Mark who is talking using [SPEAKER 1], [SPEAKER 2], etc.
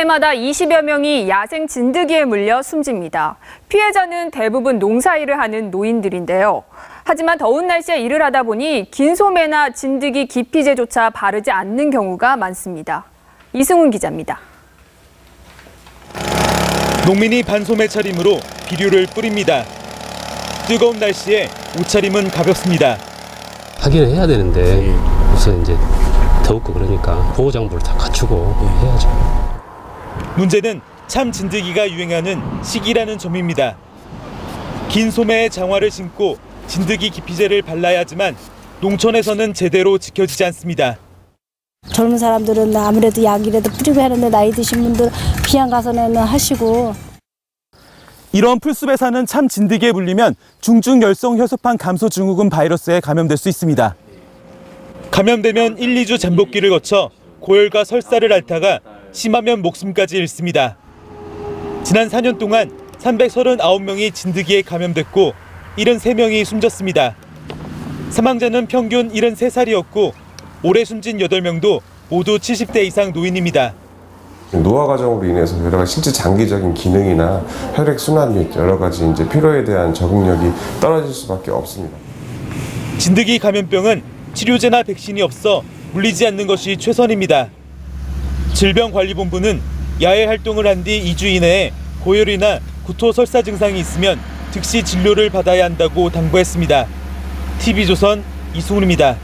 [SPEAKER 1] 해마다 20여 명이 야생 진드기에 물려 숨집니다. 피해자는 대부분 농사일을 하는 노인들인데요. 하지만 더운 날씨에 일을 하다 보니 긴 소매나 진드기 기피제조차 바르지 않는 경우가 많습니다. 이승훈 기자입니다.
[SPEAKER 2] 농민이 반소매 차림으로 비료를 뿌립니다. 뜨거운 날씨에 옷차림은 가볍습니다.
[SPEAKER 3] 하기는 해야 되는데 우선 이제 더웠고 그러니까 보호 장구를 다 갖추고 해야죠.
[SPEAKER 2] 문제는 참 진드기가 유행하는 시기라는 점입니다. 긴 소매에 장화를 신고 진드기 기피제를 발라야 하지만 농촌에서는 제대로 지켜지지 않습니다.
[SPEAKER 4] 젊은 사람들은 아무래도 약이라도 뿌리고 하는데 나이 드신 분들 비양 가서는 하시고
[SPEAKER 2] 이런 풀숲에 사는 참 진드기에 물리면 중증 열성 혈소판 감소 증후군 바이러스에 감염될 수 있습니다. 감염되면 1, 2주 잠복기를 거쳐 고열과 설사를 앓다가 심하면 목숨까지 잃습니다. 지난 4년 동안 339명이 진드기에 감염됐고 73명이 숨졌습니다. 사망자는 평균 73살이었고 올해 숨진 8명도 모두 70대 이상 노인입니다.
[SPEAKER 5] 노화 과정으로 인해서 여러 가지 실제 장기적인 기능이나 혈액 순환 및 여러 가지 이제 피로에 대한 적응력이 떨어질 수밖에 없습니다.
[SPEAKER 2] 진드기 감염병은 치료제나 백신이 없어 물리지 않는 것이 최선입니다. 질병관리본부는 야외 활동을 한 뒤 2주 이내에 고열이나 구토 설사 증상이 있으면 즉시 진료를 받아야 한다고 당부했습니다. TV조선 이승훈입니다.